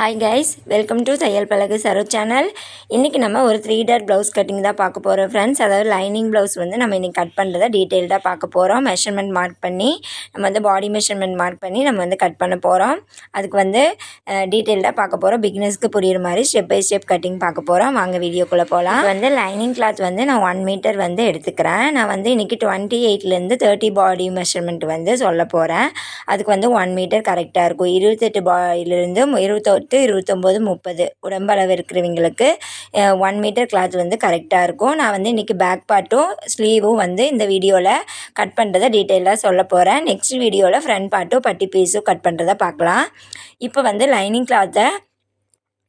Hi guys welcome to தையல் பழகு Saro channel இன்றைக்கி நம்ம ஒரு த்ரீ டர் ப்ளவுஸ் கட்டிங் தான் பார்க்க போகிறோம் ஃப்ரெண்ட்ஸ் அதாவது லைனிங் ப்ளவுஸ் வந்து நம்ம இன்றைக்கி கட் பண்ணுறத டீட்டெயில்டாக பார்க்க போகிறோம் மெஷர்மெண்ட் மார்க் பண்ணி நம்ம வந்து பாடி மெஷர்மெண்ட் மார்க் பண்ணி நம்ம வந்து கட் பண்ண போகிறோம் அதுக்கு வந்து டீட்டெயில்டாக பார்க்க போகிறோம் பிக்னஸ்க்கு புரியுற மாதிரி ஸ்டெப் பை ஸ்டெப் கட்டிங் பார்க்க போகிறோம் வாங்க வீடியோக்குள்ளே போகலாம் வந்து லைனிங் கிளாத் வந்து நான் ஒன் மீட்டர் வந்து எடுத்துக்கிறேன். நான் வந்து இன்றைக்கி டுவெண்ட்டி எயிட்லேருந்து தேர்ட்டி பாடி மெஷர்மெண்ட் வந்து சொல்ல போகிறேன் அதுக்கு வந்து ஒன் மீட்டர் கரெக்டாக இருக்கும். இருபத்தெட்டு பாடியிலேருந்து டு இருபத்தொம்போது முப்பது உடம்பளவு இருக்கிறவங்களுக்கு ஒன் மீட்டர் கிளாத் வந்து கரெக்டாக இருக்கும். நான் வந்து இன்றைக்கி பேக் பார்ட்டும் ஸ்லீவும் வந்து இந்த வீடியோவில் கட் பண்ணுறதை டீட்டெயிலாக சொல்ல போகிறேன் நெக்ஸ்ட் வீடியோவில் ஃப்ரண்ட் பார்ட்டும் பட்டி பீஸும் கட் பண்ணுறதை பார்க்கலாம். இப்போ வந்து லைனிங் கிளாத்தை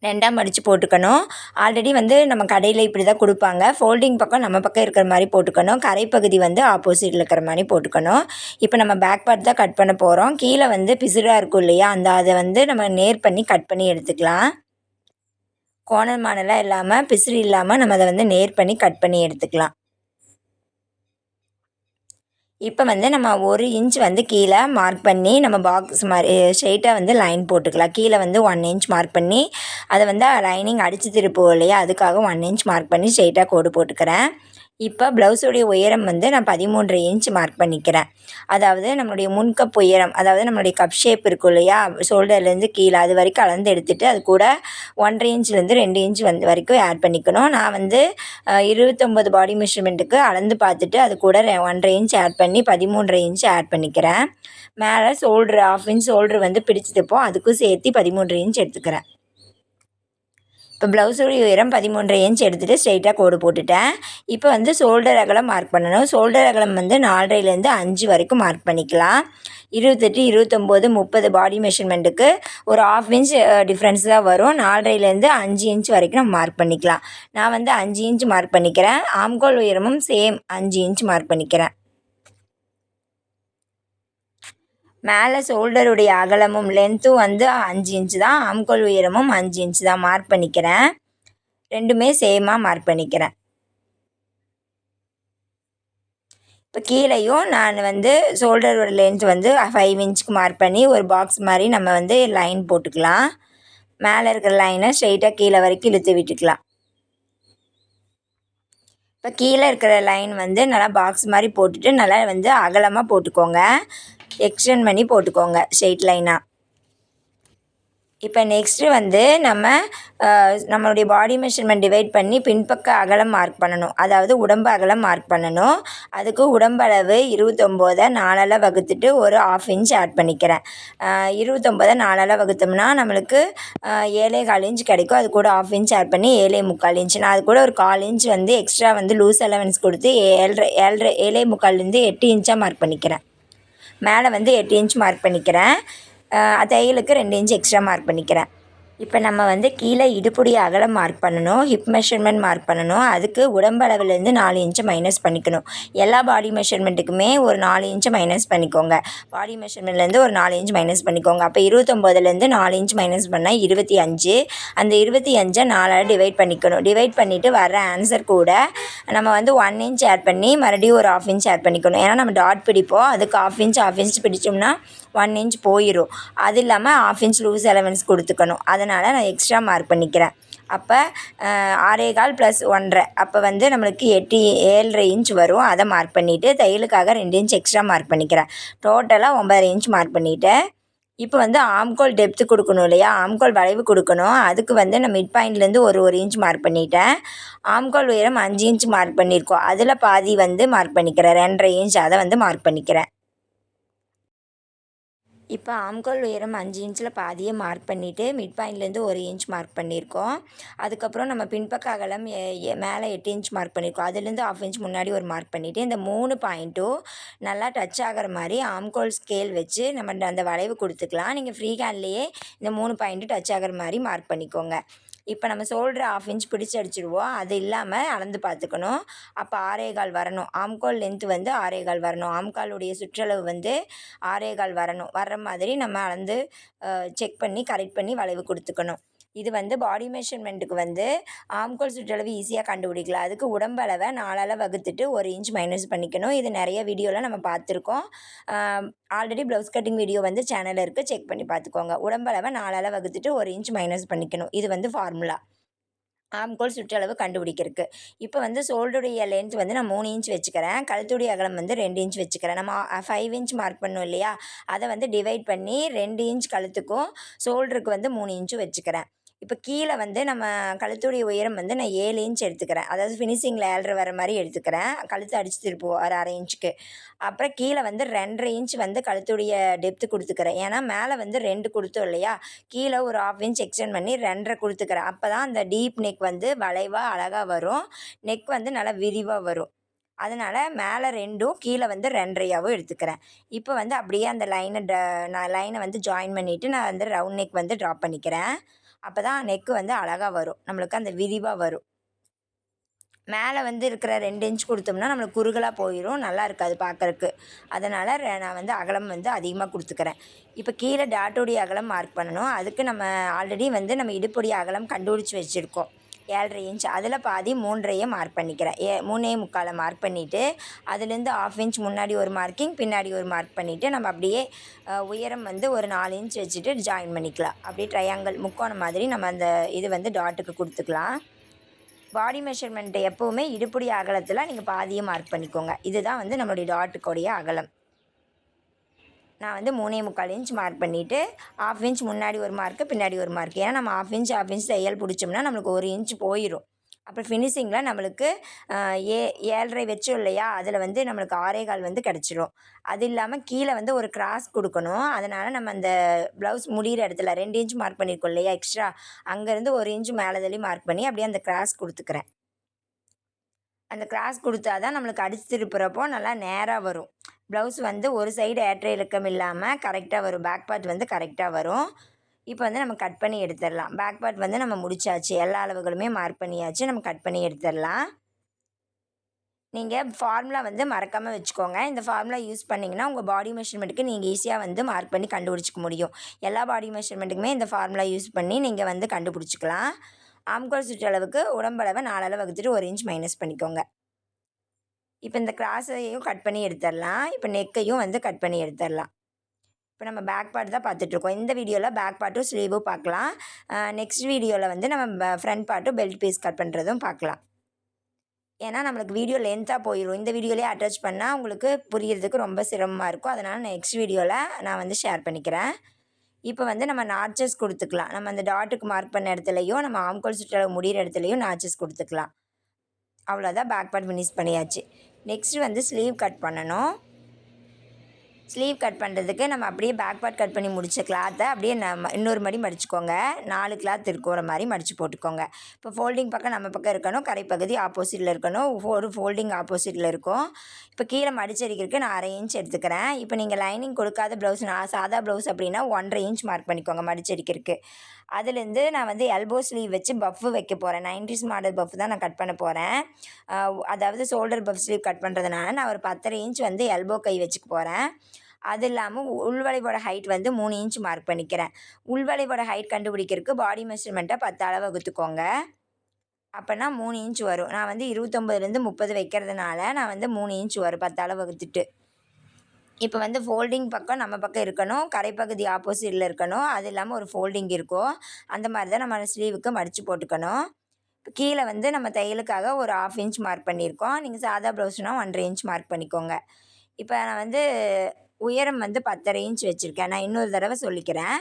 ரெண்டாக மடித்து போட்டுக்கணும். ஆல்ரெடி வந்து நம்ம கடையில் இப்படி தான் கொடுப்பாங்க. ஃபோல்டிங் பக்கம் நம்ம பக்கம் இருக்கிற மாதிரி போட்டுக்கணும். கரைப்பகுதி வந்து ஆப்போசிட்டில் இருக்கிற மாதிரி போட்டுக்கணும். இப்போ நம்ம பேக் பார்ட் தான் கட் பண்ண போகிறோம் கீழே வந்து பிசுடாக இருக்கும் இல்லையா? அந்த அதை வந்து நம்ம நேர் பண்ணி கட் பண்ணி எடுத்துக்கலாம். கோணல் மானலாம் இல்லாமல் பிசுறு இல்லாமல் நம்ம அதை வந்து நேர் பண்ணி கட் பண்ணி எடுத்துக்கலாம். இப்போ வந்து நம்ம ஒரு இன்ச் வந்து கீழே மார்க் பண்ணி நம்ம பாக்ஸ் மாதிரி ஸ்ட்ரெயிட்டாக வந்து லைன் போட்டுக்கலாம். கீழே வந்து ஒன் இன்ச் மார்க் பண்ணி அதை வந்து லைனிங் அடித்து திருப்போம் இல்லையா? அதுக்காக ஒன் இன்ச் மார்க் பண்ணி ஸ்ட்ரெயிட்டாக கோடு போட்டுக்கிறேன். இப்போ ப்ளவுஸுடைய உயரம் வந்து நான் பதிமூன்று இன்ச் மார்க் பண்ணிக்கிறேன். அதாவது நம்மளுடைய முன்கப் உயரம் அதாவது நம்மளுடைய கப் ஷேப் இருக்கும் இல்லையா? ஷோல்டர்லேருந்து கீழே அது வரைக்கும் அளந்து எடுத்துகிட்டு அது கூட ஒன்றரை இன்ச்லேருந்து ரெண்டு இன்ச் வந்து வரைக்கும் ஆட் பண்ணிக்கணும். நான் வந்து இருபத்தொம்பது பாடி மெஷர்மெண்ட்டுக்கு அளந்து பார்த்துட்டு அது கூட ஒன்றரை இன்ச் ஆட் பண்ணி பதிமூன்றரை இன்ச் ஆட் பண்ணிக்கிறேன். மேலே ஷோல்ட்ரு ஆஃப் இன்ச் ஷோல்ட்ரு வந்து பிடிச்சதுப்போம் அதுக்கும் சேர்த்து பதிமூன்று இன்ச் எடுத்துக்கிறேன். இப்போ ப்ளவுஸோட உயரம் பதிமூன்றரை இன்ச் எடுத்துகிட்டு ஸ்ட்ரைட்டாக கோடு போட்டுட்டேன். இப்போ வந்து ஷோல்டர் அகலம் மார்க் பண்ணணும். ஷோல்டர் அகலம் வந்து நாலரைலேருந்து அஞ்சு வரைக்கும் மார்க் பண்ணிக்கலாம். இருபத்தெட்டு இருபத்தொம்போது முப்பது பாடி மெஷர்மெண்ட்டுக்கு ஒரு ஆஃப் இன்ச் டிஃப்ரென்ஸ் தான் வரும். நாலரைலேருந்து அஞ்சு இன்ச் வரைக்கும் நம்ம மார்க் பண்ணிக்கலாம். நான் வந்து அஞ்சு இன்ச் மார்க் பண்ணிக்கிறேன். ஆம்கோல் உயரமும் சேம் அஞ்சு இன்ச் மார்க் பண்ணிக்கிறேன். மேலே ஷோல்டருடைய அகலமும் லென்த்தும் வந்து அஞ்சு இன்ச்சு தான். ஆம்கோல் உயரமும் அஞ்சு இன்ச்சு தான் மார்க் பண்ணிக்கிறேன். ரெண்டுமே சேமாக மார்க் பண்ணிக்கிறேன். இப்போ கீழேயும் நான் வந்து ஷோல்டரோட லென்த் வந்து ஃபைவ் இன்ச்சுக்கு மார்க் பண்ணி ஒரு பாக்ஸ் மாதிரி நம்ம வந்து லைன் போட்டுக்கலாம். மேலே இருக்கிற லைனை ஸ்ட்ரெயிட்டாக கீழே வரைக்கும் இழுத்து விட்டுக்கலாம். இப்போ கீழே இருக்கிற லைன் வந்து நல்லா பாக்ஸ் மாதிரி போட்டுட்டு நல்லா வந்து அகலமாக போட்டுக்கோங்க. எக்ஸ்டெண்ட் பண்ணி போட்டுக்கோங்க ஸ்ட்ரெயிட் லைனாக இப்போ நெக்ஸ்ட்டு வந்து நம்ம நம்மளுடைய பாடி மெஷர்மெண்ட் டிவைட் பண்ணி பின்பக்க அகலம் மார்க் பண்ணணும். அதாவது உடம்பு அகலம் மார்க் பண்ணணும். அதுக்கு உடம்பளவு இருபத்தொம்போதை நாலால் வகுத்துட்டு ஒரு ஆஃப் இன்ச் ஆட் பண்ணிக்கிறேன். இருபத்தொம்போதை நாலால் வகுத்தோம்னா நம்மளுக்கு ஏழே கால் இன்ச் கிடைக்கும். அது கூட ஆஃப் இன்ச் ஆட் பண்ணி ஏழே முக்கால் இன்ச் நான் அது கூட ஒரு கால் இன்ச் வந்து எக்ஸ்ட்ரா வந்து லூஸ் அலவன்ஸ் கொடுத்து ஏழரை ஏழரை ஏழே முக்கால்லேருந்து எட்டு இன்ச்சாக மார்க் பண்ணிக்கிறேன். மேலே வந்து எட்டு இன்ச் மார்க் பண்ணிக்கிறேன். தையலுக்கு ரெண்டு இன்ச் எக்ஸ்ட்ரா மார்க் பண்ணிக்கிறேன். இப்போ நம்ம வந்து கீழே இடுப்புடைய அகலம் மார்க் பண்ணணும் ஹிப் மெஷர்மெண்ட் மார்க் பண்ணணும் அதுக்கு உடம்பளவுலேருந்து நாலு இன்ச்சு மைனஸ் பண்ணிக்கணும். எல்லா பாடி மெஷர்மெண்ட்டுக்குமே ஒரு நாலு இன்ச்சு மைனஸ் பண்ணிக்கோங்க. பாடி மெஷர்மெண்ட்லேருந்து ஒரு நாலு இன்ச் மைனஸ் பண்ணிக்கோங்க. அப்போ இருபத்தொம்போதுலேருந்து நாலு இன்ச் மைனஸ் பண்ணால் இருபத்தி அஞ்சு. அந்த இருபத்தி அஞ்சை நாலாக டிவைட் பண்ணிக்கணும். டிவைட் பண்ணிவிட்டு வர ஆன்சர் கூட நம்ம வந்து ஒன் இன்ச் ஆட் பண்ணி மறுபடியும் ஒரு ஆஃப் இன்ச் ஆட் பண்ணிக்கணும். ஏன்னா நம்ம டாட் பிடிப்போம். அதுக்கு ஆஃப் இன்ச் ஆஃப் இன்ச் பிடிச்சோம்னா ஒன் இன்ச் போயிடும் அது இல்லாமல் ஆஃப் இன்ச் லூஸ் எலவன்ஸ் கொடுத்துக்கணும். அதனால் நான் எக்ஸ்ட்ரா மார்க் பண்ணிக்கிறேன். அப்போ ஆறே கால் ப்ளஸ் ஒன்றரை. அப்போ வந்து நம்மளுக்கு எட்டு ஏழரை இன்ச் வரும். அதை மார்க் பண்ணிவிட்டு தையலுக்காக ரெண்டு இன்ச் எக்ஸ்ட்ரா மார்க் பண்ணிக்கிறேன். டோட்டலாக ஒம்பதரை இன்ச் மார்க் பண்ணிவிட்டேன் இப்போ வந்து ஆம்கோல் டெப்த்து கொடுக்கணும் இல்லையா? ஆம்கோல் வளைவு கொடுக்கணும். அதுக்கு வந்து நான் மிட் பாயிண்ட்லேருந்து ஒரு ஒரு இன்ச் மார்க் பண்ணிட்டேன். ஆம்கோல் உயரம் அஞ்சு இன்ச் மார்க் பண்ணியிருக்கோம். அதில் பாதி வந்து மார்க் பண்ணிக்கிறேன். ரெண்டரை இன்ச் அதை வந்து மார்க் பண்ணிக்கிறேன். இப்போ ஆம்கோல் உயரம் அஞ்சு இன்ச்சில் பாதியை மார்க் பண்ணிவிட்டு மிட் பாயிண்ட்லேருந்து ஒரு இன்ச் மார்க் பண்ணியிருக்கோம் அதுக்கப்புறம் நம்ம பின்பக்க அகலம் மேலே எட்டு இன்ச் மார்க் பண்ணியிருக்கோம் அதுலேருந்து ஆஃப் இன்ச் முன்னாடி ஒரு மார்க் பண்ணிவிட்டு இந்த மூணு பாயிண்ட்டும் நல்லா டச் ஆகிற மாதிரி ஆம்கோல் ஸ்கேல் வச்சு நம்ம அந்த வளைவு கொடுத்துக்கலாம். நீங்கள் ஃப்ரீ ஹேண்ட்லேயே இந்த மூணு பாயிண்ட்டு டச் ஆகிற மாதிரி மார்க் பண்ணிக்கோங்க. இப்போ நம்ம ஷோல்டர் ஆஃப் இன்ச் பிடிச்சி அடிச்சிடுவோம். அது இல்லாமல் அளந்து பார்த்துக்கணும். அப்போ ஆரேகால் வரணும். ஆம்கால் லென்த்து வந்து ஆரேகால் வரணும். ஆம்காலுடைய சுற்றளவு வந்து ஆரேகால் வரணும். வர்ற மாதிரி நம்ம அளந்து செக் பண்ணி கரெக்ட் பண்ணி வளைவு கொடுத்துக்கணும். இது வந்து பாடி மெஷர்மெண்ட்டுக்கு வந்து ஆம்கோல் சுற்றளவு ஈஸியாக கண்டுபிடிக்கலாம். அதுக்கு உடம்பளவை நாலால் வகுத்துட்டு ஒரு இன்ச் மைனஸ் பண்ணிக்கணும். இது நிறைய வீடியோவில் நம்ம பார்த்துருக்கோம். ஆல்ரெடி ப்ளவுஸ் கட்டிங் வீடியோ வந்து சேனலில் இருக்குது செக் பண்ணி பார்த்துக்கோங்க. உடம்பளவை நாலால் வகுத்துட்டு ஒரு இன்ச் மைனஸ் பண்ணிக்கணும். இது வந்து ஃபார்முலா ஆம்கோல் சுற்றளவு கண்டுபிடிக்கிறதுக்கு. இப்போ வந்து சோல்டுடைய லென்த் வந்து நான் மூணு இன்ச் வச்சுக்கிறேன். கழுத்துடைய அகலம் வந்து ரெண்டு இன்ச் வச்சுக்கிறேன். நம்ம ஃபைவ் இன்ச் மார்க் பண்ணோம் இல்லையா? அதை வந்து டிவைட் பண்ணி ரெண்டு இன்ச் கழுத்துக்கும் சோல்டருக்கு வந்து மூணு இன்ச்சும் வச்சுக்கிறேன். இப்போ கீழே வந்து நம்ம கழுத்துடைய உயரம் வந்து நான் ஏழு இன்ச் எடுத்துக்கிறேன். அதாவது ஃபினிஷிங்கில் ஏழரை வர மாதிரி எடுத்துக்கிறேன். கழுத்து அடிச்சு திருப்போம் ஒரு அரை இன்ச்சுக்கு அப்புறம் கீழே வந்து ரெண்டரை இன்ச் வந்து கழுத்துடைய டெப்த்து கொடுத்துக்கிறேன். ஏன்னா மேலே வந்து ரெண்டு கொடுத்தோம் இல்லையா? கீழே ஒரு ஆஃப் இன்ச் எக்ஸ்டெண்ட் பண்ணி ரெண்டரை கொடுத்துக்கிறேன். அப்போ தான் அந்த டீப் நெக் வந்து வளைவாக அழகாக வரும். நெக் வந்து நல்லா விரிவாக வரும். அதனால் மேலே ரெண்டும் கீழே வந்து ரெண்டரையாகவும் எடுத்துக்கிறேன். இப்போ வந்து அப்படியே அந்த லைனை ட நான் லைனை வந்து ஜாயின் பண்ணிவிட்டு நான் வந்து ரவுண்ட் நெக் வந்து ட்ராப் பண்ணிக்கிறேன். அப்போ தான் நெக்கு வந்து அழகாக வரும். நம்மளுக்கு அந்த விரிவாக வரும். மேலே வந்து இருக்கிற ரெண்டு இன்ச் கொடுத்தோம்னா நம்மளுக்கு குறுகலாக போயிடும் நல்லா இருக்காது பார்க்குறக்கு அதனால் நான் வந்து அகலம் வந்து அதிகமாக கொடுத்துக்கிறேன். இப்போ கீழே டாட்டோடைய அகலம் மார்க் பண்ணணும். அதுக்கு நம்ம ஆல்ரெடி வந்து நம்ம இடுப்புடைய அகலம் கண்டுபிடிச்சி வச்சுருக்கோம். ஏழரை இன்ச் அதில் பாதி மூன்றையே மார்க் பண்ணிக்கிறேன். ஏ மூணே முக்காலை மார்க் பண்ணிவிட்டு அதுலேருந்து ஆஃப் இன்ச் முன்னாடி ஒரு மார்க்கிங் பின்னாடி ஒரு மார்க் பண்ணிவிட்டு நம்ம அப்படியே உயரம் வந்து ஒரு நாலு இன்ச் வச்சுட்டு ஜாயின் பண்ணிக்கலாம். அப்படியே ட்ரையாங்கிள் முக்கோணம் மாதிரி நம்ம அந்த இது வந்து டாட்டுக்கு கொடுத்துக்கலாம். பாடி மெஷர்மெண்ட்டு எப்போவுமே இடுப்புடி அகலத்தில் நீங்கள் பாதியை மார்க் பண்ணிக்கோங்க. இதுதான் வந்து நம்மளுடைய டாட்டுக்குடைய அகலம். நான் வந்து மூணே முக்கால் இன்ச் மார்க் பண்ணிவிட்டு ஆஃப் இன்ச் முன்னாடி ஒரு மார்க்கு பின்னாடி ஒரு மார்க் ஏன்னா நம்ம ஆஃப் இன்ச் ஆஃப் இன்ச் தையல் பிடிச்சோம்னா நம்மளுக்கு ஒரு இன்ச் போயிடும் அப்புறம் ஃபினிஷிங்கில் நம்மளுக்கு ஏ ஏழரை வச்சோம் இல்லையா? அதில் வந்து நம்மளுக்கு ஆரே கால் வந்து கிடச்சிரும். அது இல்லாமல் கீழே வந்து ஒரு கிராஸ் கொடுக்கணும். அதனால் நம்ம அந்த ப்ளவுஸ் முடிகிற இடத்துல ரெண்டு இன்ச் மார்க் பண்ணியிருக்கோம் இல்லையா? எக்ஸ்ட்ரா அங்கேருந்து ஒரு இன்ச் மேலே தள்ளி மார்க் பண்ணி அப்படியே அந்த கிராஸ் கொடுத்துக்கிறேன். அந்த கிராஸ் கொடுத்தா தான் நம்மளுக்கு அடித்து திருப்புறப்போ நல்லா நேராக வரும். ப்ளவுஸ் வந்து ஒரு சைடு ஏற்ற இலக்கம் இல்லாமல் கரெக்டாக வரும். பேக் பார்ட் வந்து கரெக்டாக வரும். இப்போ வந்து நம்ம கட் பண்ணி எடுத்துடலாம். பேக் பார்ட் வந்து நம்ம முடிச்சாச்சு. எல்லா அளவுகளுமே மார்க் பண்ணியாச்சு. நம்ம கட் பண்ணி எடுத்துடலாம். நீங்கள் ஃபார்முலா வந்து மறக்காமல் வச்சுக்கோங்க. இந்த ஃபார்முலா யூஸ் பண்ணிங்கன்னா உங்கள் பாடி மெஷர்மெண்ட்டுக்கு நீங்கள் ஈஸியாக வந்து மார்க் பண்ணி கண்டுபிடிச்சிக்க முடியும். எல்லா பாடி மெஷர்மெண்ட்டுக்குமே இந்த ஃபார்முலா யூஸ் பண்ணி நீங்கள் வந்து கண்டுபிடிச்சிக்கலாம். ஆம்கோல் சுற்றளவுக்கு உடம்பளவை நாலளவு வகுத்துட்டு ஒரு இன்ச் மைனஸ் பண்ணிக்கோங்க. இப்போ இந்த கிராஸையும் கட் பண்ணி எடுத்துடலாம். இப்போ நெக்கையும் வந்து கட் பண்ணி எடுத்துடலாம். இப்போ நம்ம பேக் பார்ட் தான் பார்த்துட்ருக்கோம் இந்த வீடியோவில் பேக் பார்ட்டும் ஸ்லீவும் பார்க்கலாம். நெக்ஸ்ட் வீடியோவில் வந்து நம்ம ஃப்ரண்ட் பார்ட்டும் பெல்ட் பீஸ் கட் பண்ணுறதும் பார்க்கலாம். ஏன்னா நம்மளுக்கு வீடியோ லென்த்தாக போயிடும் இந்த வீடியோலேயே அட்டாச் பண்ணால் உங்களுக்கு புரியறதுக்கு ரொம்ப சிரமமாக இருக்கும். அதனால் நெக்ஸ்ட் வீடியோவில் நான் வந்து ஷேர் பண்ணிக்கிறேன். இப்போ வந்து நம்ம நாச்சஸ் கொடுத்துக்கலாம். நம்ம அந்த டாட்டுக்கு மார்க் பண்ண இடத்துலையும் நம்ம ஆம்கோல் சுற்றளவு முடிகிற இடத்துலையும் நாச்சஸ் கொடுத்துக்கலாம். அவ்வளோதான் பேக் பார்ட் ஃபினிஷ் பண்ணியாச்சு. நெக்ஸ்ட்டு வந்து ஸ்லீவ் கட் பண்ணணும். ஸ்லீவ் கட் பண்ணுறதுக்கு நம்ம அப்படியே பேக் பார்ட் கட் பண்ணி முடித்த கிளாத்தை அப்படியே நம்ம இன்னொரு மடி மடிச்சுக்கோங்க. நாலு கிளாத் இருக்கிற மாதிரி மடித்து போட்டுக்கோங்க. இப்போ ஃபோல்டிங் பக்கம் நம்ம பக்கம் இருக்கணும். கரைப்பகுதி ஆப்போசிட்டில் இருக்கணும். ஒரு ஃபோல்டிங் ஆப்போசிட்டில் இருக்கும். இப்போ கீழே மடிச்சரிக்கிறதுக்கு நான் அரை இன்ச் எடுத்துக்கிறேன். இப்போ நீங்கள் லைனிங் கொடுக்காத ப்ளவுஸ் நான் சாதா ப்ளவுஸ் அப்படின்னா ஒன்றரை இன்ச் மார்க் பண்ணிக்கோங்க மடிச்சரிக்கிறதுக்கு. அதுலேருந்து நான் வந்து எல்போ ஸ்லீவ் வச்சு பஃப்பு வைக்க போகிறேன் நைன்டிஸ் மாடல் பஃப் தான் நான் கட் பண்ண போகிறேன் அதாவது ஷோல்டர் பஃப் ஸ்லீவ் கட் பண்ணுறதுனால நான் ஒரு பத்தரை இன்ச் வந்து எல்போ கை வச்சுக்க போகிறேன் அது இல்லாமல் உள்வளைவோட ஹைட் வந்து மூணு இன்ச் மார்க் பண்ணிக்கிறேன். உள்வளைவோட ஹைட் கண்டுபிடிக்கிறதுக்கு பாடி மெஷர்மெண்ட்டை பத்தால் வகுத்துக்கோங்க. அப்போனா மூணு இன்ச் வரும். நான் வந்து இருபத்தொம்பதுலேருந்து முப்பது வைக்கிறதுனால நான் வந்து மூணு இன்ச் வரும் பத்தால் வகுத்துட்டு. இப்போ வந்து ஃபோல்டிங் பக்கம் நம்ம பக்கம் இருக்கணும். கரைப்பகுதி ஆப்போசிட்டில் இருக்கணும். அது இல்லாமல் ஒரு ஃபோல்டிங் இருக்கும். அந்த மாதிரி தான் நம்ம ஸ்லீவுக்கு மடித்து போட்டுக்கணும். இப்போ கீழே வந்து நம்ம தையலுக்காக ஒரு ஆஃப் இன்ச் மார்க் பண்ணியிருக்கோம். நீங்கள் சாதா ப்ளவுஸ்னால் ஒன்றரை இன்ச் மார்க் பண்ணிக்கோங்க. இப்போ நான் வந்து உயரம் வந்து பத்தரை இன்ச் வச்சுருக்கேன். நான் இன்னொரு தடவை சொல்லிக்கிறேன்.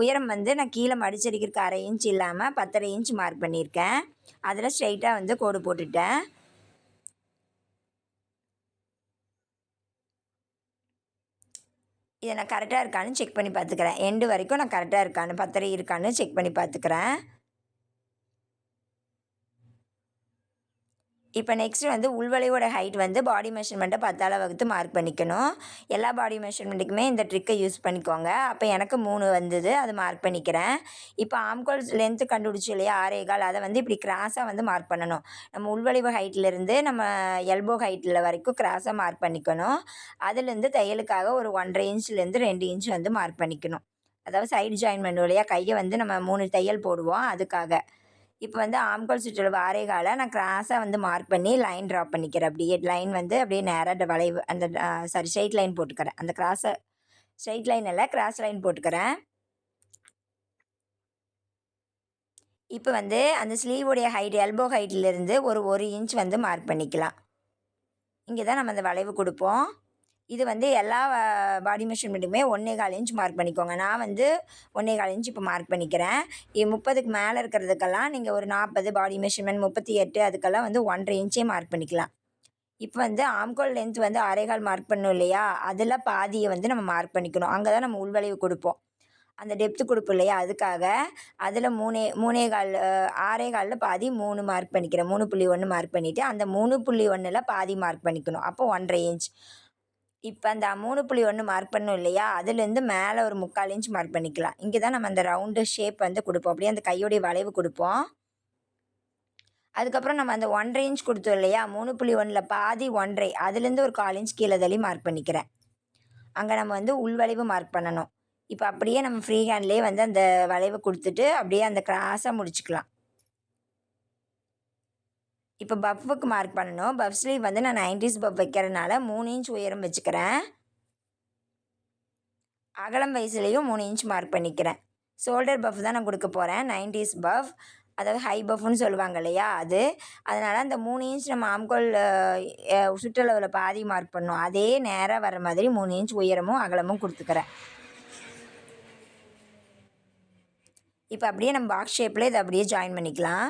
உயரம் வந்து நான் கீழே மடிச்சடிக்கிறதுக்கு அரை இன்ச் இல்லாமல் பத்தரை இன்ச் மார்க் பண்ணியிருக்கேன். அதில் ஸ்ட்ரைட்டாக வந்து கோடு போட்டுட்டேன். இதை நான் கரெக்டாக இருக்கான்னு செக் பண்ணி பார்த்துக்கிறேன். எண்டு வரைக்கும் நான் கரெக்டாக இருக்கான்னு பத்தரை இருக்கான்னு செக் பண்ணி பார்த்துக்கிறேன். இப்போ நெக்ஸ்ட்டு வந்து உள்வலையோட ஹைட் வந்து பாடி மெஷர்மெண்ட்டை பத்தால வகுத்து மார்க் பண்ணிக்கணும். எல்லா பாடி மெஷர்மெண்ட்டுக்குமே இந்த ட்ரிக்கை யூஸ் பண்ணிக்கோங்க. அப்போ எனக்கு மூணு வந்தது அது மார்க் பண்ணிக்கிறேன். இப்போ ஆம்கோல் லென்த்து கண்டுபிடிச்சி இல்லையா? ஆரேகால் அதை வந்து இப்படி கிராஸாக வந்து மார்க் பண்ணணும். நம்ம உள்வளைவு ஹைட்லேருந்து நம்ம எல்போ ஹைட்டில் வரைக்கும் கிராஸாக மார்க் பண்ணிக்கணும். அதுலேருந்து தையலுக்காக ஒரு ஒன்றரை இன்ச்லேருந்து ரெண்டு இன்ச் வந்து மார்க் பண்ணிக்கணும். அதாவது சைடு ஜாயின் பண்ணுவோம் இல்லையா கையை வந்து நம்ம மூணு தையல் போடுவோம். அதுக்காக. இப்போ வந்து ஆம்கோல் சுற்றளவு ஆரேகால நான் கிராஸாக வந்து மார்க் பண்ணி லைன் ட்ரா பண்ணிக்கிறேன். அப்படியே லைன் வந்து அப்படியே நேராக வளைவு அந்த சாரி ஸ்ட்ரைட் லைன் போட்டுக்கிறேன். அந்த கிராஸை ஸ்ட்ரைட் லைன் இல்லை கிராஸ் லைன் போட்டுக்கிறேன். இப்போ வந்து அந்த ஸ்லீவுடைய ஹைட் எல்போ ஹைட்லேருந்து ஒரு ஒரு இன்ச் வந்து மார்க் பண்ணிக்கலாம். இங்கே தான் நம்ம அந்த வளைவு கொடுப்போம். இது வந்து எல்லா பாடி மெஷர்மெண்ட்டுமே ஒன்றே கால் இன்ச் மார்க் பண்ணிக்கோங்க. நான் வந்து ஒன்றே கால் இன்ச் இப்போ மார்க் பண்ணிக்கிறேன். இது முப்பதுக்கு மேலே இருக்கிறதுக்கெல்லாம் நீங்கள் ஒரு நாற்பது பாடி மெஷர்மெண்ட் முப்பத்தி எட்டு அதுக்கெல்லாம் வந்து ஒன்றரை இன்ச்சே மார்க் பண்ணிக்கலாம். இப்போ வந்து ஆம்கோல் லென்த் வந்து அரைகால் மார்க் பண்ணோம் இல்லையா? அதில் பாதியை வந்து நம்ம மார்க் பண்ணிக்கணும். அங்கே தான் நம்ம உள்வளைவு கொடுப்போம். அந்த டெப்த்து கொடுப்போம் இல்லையா? அதுக்காக அதில் மூணே மூணே கால் ஆறே காலில் பாதி மூணு மார்க் பண்ணிக்கிறேன். மூணு புள்ளி ஒன்று மார்க் பண்ணிவிட்டு அந்த மூணு புள்ளி ஒன்றில் பாதி மார்க் பண்ணிக்கணும். அப்போ ஒன்றரை இன்ச் இப்போ அந்த மூணு புள்ளி ஒன்று மார்க் பண்ணோம் இல்லையா? அதுலேருந்து மேலே ஒரு முக்கால் இன்ச் மார்க் பண்ணிக்கலாம். இங்கே தான் நம்ம அந்த ரவுண்டு ஷேப் வந்து கொடுப்போம். அப்படியே அந்த கையோடைய வளைவு கொடுப்போம். அதுக்கப்புறம் நம்ம அந்த ஒன்றரை இன்ச் கொடுத்தோம் இல்லையா? மூணு புள்ளி ஒன்றில் பாதி ஒன்றரை அதுலேருந்து ஒரு கால் இன்ச் கீழே தள்ளி மார்க் பண்ணிக்கிறேன். அங்கே நம்ம வந்து உள்வளைவு மார்க் பண்ணணும். இப்போ அப்படியே நம்ம ஃப்ரீ ஹேண்ட்லேயே வந்து அந்த வளைவு கொடுத்துட்டு அப்படியே அந்த கிராஸாக முடிச்சுக்கலாம். இப்போ பஃப்புக்கு மார்க் பண்ணணும். பஃப் ஸ்லீவ் வந்து நான் நைன்டிஸ் பஃப் வைக்கிறதுனால மூணு இன்ச் உயரம் வச்சுக்கிறேன். அகலம் வயசுலேயும் மூணு இன்ச் மார்க் பண்ணிக்கிறேன். ஷோல்டர் பஃப் தான் நான் கொடுக்க போகிறேன் நைன்டிஸ் பஃப் அதாவது ஹை பஃப்னு சொல்லுவாங்க இல்லையா அது. அதனால் அந்த மூணு இன்ச் நம்ம ஆம்கோல் சுற்றளவில் பாதி மார்க் பண்ணோம் அதே நேராக வர மாதிரி மூணு இன்ச் உயரமும் அகலமும் கொடுத்துக்கிறேன். இப்போ அப்படியே நம்ம பாக்ஸ் ஷேப்பில் இதை அப்படியே ஜாயின் பண்ணிக்கலாம்.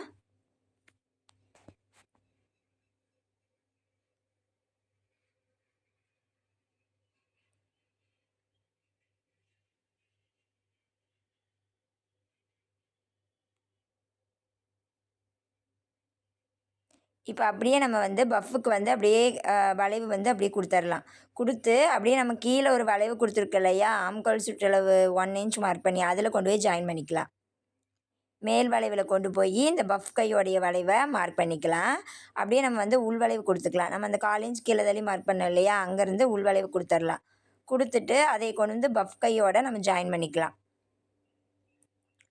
இப்போ அப்படியே நம்ம வந்து பஃப்புக்கு வந்து அப்படியே வளைவு வந்து அப்படியே கொடுத்துர்லாம். கொடுத்து அப்படியே நம்ம கீழே ஒரு வளைவு கொடுத்துருக்கு இல்லையா? ஆம்கோல் சுற்றளவு ஒன் இன்ச் மார்க் பண்ணி அதில் கொண்டு போய் ஜாயின் பண்ணிக்கலாம். மேல் வளைவில் கொண்டு போய் இந்த பஃப் கையோடைய வளைவை மார்க் பண்ணிக்கலாம். அப்படியே நம்ம வந்து உள் வளைவு கொடுத்துக்கலாம். நம்ம அந்த கால் இன்ச் கீழே தள்ளி மார்க் பண்ணோம் இல்லையா? அங்கேருந்து உள் வளைவு கொடுத்துர்லாம். கொடுத்துட்டு அதை கொண்டு வந்து பஃப் கையோட நம்ம ஜாயின் பண்ணிக்கலாம்.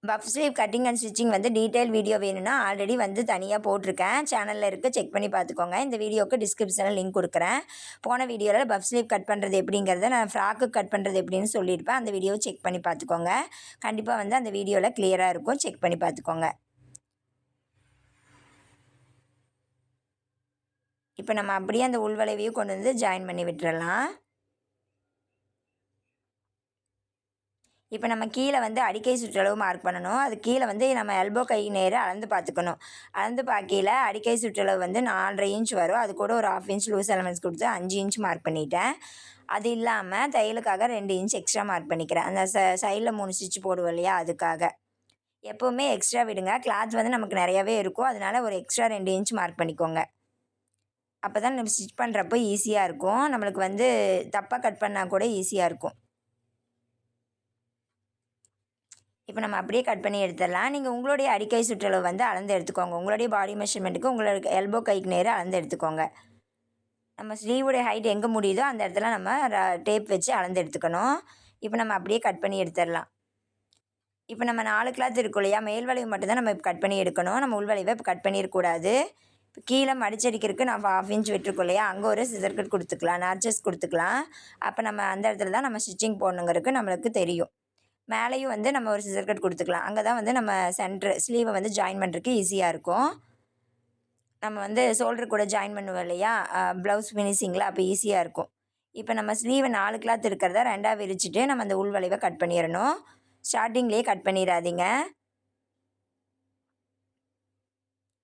Puff sleeve cutting and stitching வந்து டீட்டெயில் வீடியோ வேணும்னா ஆல்ரெடி வந்து தனியாக போட்டிருக்கேன். சேனலில் இருக்குது செக் பண்ணி பார்த்துக்கோங்க. இந்த வீடியோக்கு டிஸ்கிரிப்ஷனில் லிங்க் கொடுக்குறேன். போன வீடியோவில் பஃப் ஸ்லீவ் கட் பண்ணுறது எப்படிங்கிறத நான் ஃப்ராக்கு கட் பண்ணுறது எப்படின்னு சொல்லியிருப்பேன். அந்த வீடியோவை செக் பண்ணி பார்த்துக்கோங்க. கண்டிப்பாக வந்து அந்த வீடியோவில் கிளியராக இருக்கும். செக் பண்ணி பார்த்துக்கோங்க. இப்போ நம்ம அப்படியே அந்த உள்வளைவையும் கொண்டு வந்து ஜாயின் பண்ணி விட்டுறலாம். இப்போ நம்ம கீழே வந்து அடிக்கை சுற்றளவு மார்க் பண்ணணும். அது கீழே வந்து நம்ம எல்போ கை நேர அளந்து பார்த்துக்கணும். அளந்து பார்க்கையில் அடிக்கை சுற்றளவு வந்து நாலரை இன்ச் வரும். அது கூட ஒரு ஆஃப் இன்ச் லூஸ் எலமெண்ட்ஸ் கொடுத்து அஞ்சு இன்ச் மார்க் பண்ணிட்டேன். அது இல்லாமல் தையலுக்காக ரெண்டு இன்ச் எக்ஸ்ட்ரா மார்க் பண்ணிக்கிறேன். அந்த ச சைடில் மூணு ஸ்டிச் போடுவோம் இல்லையா அதுக்காக. எப்போவுமே எக்ஸ்ட்ரா விடுங்க. கிளாத் வந்து நமக்கு நிறையாவே இருக்கும். அதனால ஒரு எக்ஸ்ட்ரா ரெண்டு இன்ச் மார்க் பண்ணிக்கோங்க. அப்போ தான் நம்ம ஸ்டிச் பண்ணுறப்போ ஈஸியாக இருக்கும். நம்மளுக்கு வந்து தப்பாக கட் பண்ணால் கூட ஈஸியாக இருக்கும். இப்போ நம்ம அப்படியே கட் பண்ணி எடுத்துடலாம். நீங்கள் உங்களுடைய அடிக்கை சுற்றளவு வந்து அளந்து எடுத்துக்கோங்க. உங்களுடைய பாடி மெஷர்மெண்ட்டுக்கு உங்களோட எல்போ கைக்கு நேராக அளந்து எடுத்துக்கோங்க. நம்ம ஸ்லீவுடைய ஹைட் எங்கே முடியுதோ அந்த இடத்துல நம்ம டேப் வச்சு அளந்து எடுத்துக்கணும். இப்போ நம்ம அப்படியே கட் பண்ணி எடுத்துடலாம். இப்போ நம்ம நாலு கிளாத் இருக்கும் இல்லையா? மேல் வளைவு மட்டும்தான் நம்ம இப்போ கட் பண்ணி எடுக்கணும். நம்ம உள் வளைவை இப்போ கட் பண்ணிடக்கூடாது. இப்போ கீழே மடிச்சடிக்கிறதுக்கு நம்ம ஹாஃப் இன்ச் விட்டுருக்கோம் இல்லையா? அங்கே ஒரு சிசர் கட் கொடுத்துக்கலாம். நார்ச்சஸ் கொடுத்துக்கலாம். அப்போ நம்ம அந்த இடத்துல தான் நம்ம ஸ்டிச்சிங் போடணுங்கிறதுக்கு நம்மளுக்கு தெரியும். மேலேயும் வந்து நம்ம ஒரு சிசர் கட் கொடுத்துக்கலாம். அங்கே தான் வந்து நம்ம சென்ட்ரு ஸ்லீவை வந்து ஜாயின் பண்ணுறதுக்கு ஈஸியாக இருக்கும். நம்ம வந்து ஷோல்டர் கூட ஜாயின் பண்ணுவோம் இல்லையா? ப்ளவுஸ் ஃபினிஷிங்கில் அப்போ ஈஸியாக இருக்கும். இப்போ நம்ம ஸ்லீவை நாலு கிளாத் இருக்கிறத ரெண்டாக விரிச்சிட்டு நம்ம அந்த உள் வளைவை கட் பண்ணிடணும். ஸ்டார்டிங்லேயே கட் பண்ணிடாதீங்க.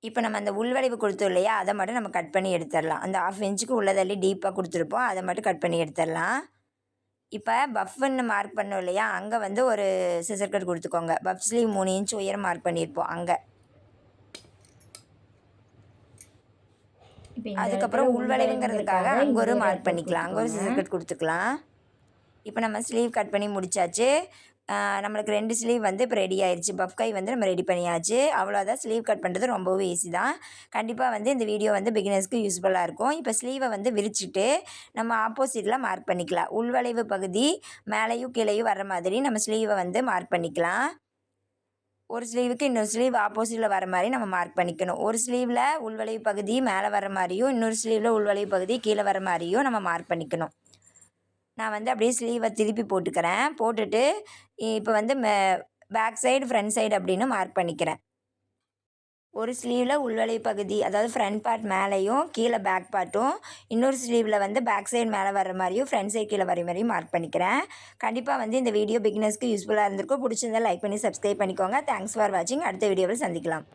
இப்போ நம்ம அந்த உள்வளைவு கொடுத்தோம் இல்லையா? அதை மட்டும் நம்ம கட் பண்ணி எடுத்துடலாம். அந்த ஆஃப் இன்ச்சுக்கு உள்ளதள்ளி டீப்பாக கொடுத்துருப்போம். அதை மட்டும் கட் பண்ணி எடுத்துடலாம். இப்போ பஃப்னு மார்க் பண்ணோம் இல்லையா? அங்கே வந்து ஒரு சிசர் கட் கொடுத்துக்கோங்க. பஃப் ஸ்லீவ் மூணு இன்ச் உயரம் மார்க் பண்ணியிருப்போம் அங்கே. அதுக்கப்புறம் உள்வளைவுங்கிறதுக்காக அங்கே ஒரு மார்க் பண்ணிக்கலாம். அங்கே ஒரு. சிசர் கட் கொடுத்துக்கலாம். இப்போ நம்ம ஸ்லீவ் கட் பண்ணி முடிச்சாச்சு. ஆஹ் நம்மளுக்கு ரெண்டு ஸ்லீவ் வந்து இப்போ ரெடி ஆயிடுச்சு பஃப் கை வந்து நம்ம ரெடி பண்ணியாச்சு. அவ்வளோதான் ஸ்லீவ் கட் பண்ணுறது ரொம்பவே ஈஸி தான். கண்டிப்பாக வந்து இந்த வீடியோ வந்து பிகினர்ஸ்க்கு யூஸ்ஃபுல்லாக இருக்கும். இப்போ ஸ்லீவை வந்து விரிச்சிட்டு நம்ம ஆப்போசிட்டில் மார்க் பண்ணிக்கலாம். உள்வளைவு பகுதி மேலேயும் கீழேயும் வர மாதிரி நம்ம ஸ்லீவை வந்து மார்க் பண்ணிக்கலாம். ஒரு ஸ்லீவுக்கு இன்னொரு ஸ்லீவ் ஆப்போசிட்டில் வர மாதிரி நம்ம மார்க் பண்ணிக்கணும். ஒரு ஸ்லீவில் உள்வளைவு பகுதி மேலே வர மாதிரியும் இன்னொரு ஸ்லீவில் உள்வளைவு பகுதி கீழே வர மாதிரியும் நம்ம மார்க் பண்ணிக்கணும். நான் வந்து அப்படியே ஸ்லீவை திருப்பி போட்டுக்கிறேன். போட்டுட்டு இப்போ வந்து பேக் சைடு ஃப்ரண்ட் சைடு அப்படின்னு மார்க் பண்ணிக்கிறேன். ஒரு ஸ்லீவில் உள்வலை பகுதி அதாவது ஃப்ரண்ட் பார்ட் மேலேயும் கீழே பேக் பார்ட்டும் இன்னொரு ஸ்லீவில் வந்து பேக் சைடு மேலே வர மாதிரியும் ஃப்ரண்ட் சைடு கீழே வர மாதிரியும் மார்க் பண்ணிக்கிறேன். கண்டிப்பாக வந்து இந்த வீடியோ பிகினர்ஸ்க்கு யூஸ்ஃபுல்லாக இருந்திருக்கும். பிடிச்சிருந்தா லைக் பண்ணி சப்ஸ்கிரைப் பண்ணிக்கோங்க. தேங்க்ஸ் ஃபார் வாட்சிங் அடுத்த வீடியோவில் சந்திக்கலாம்.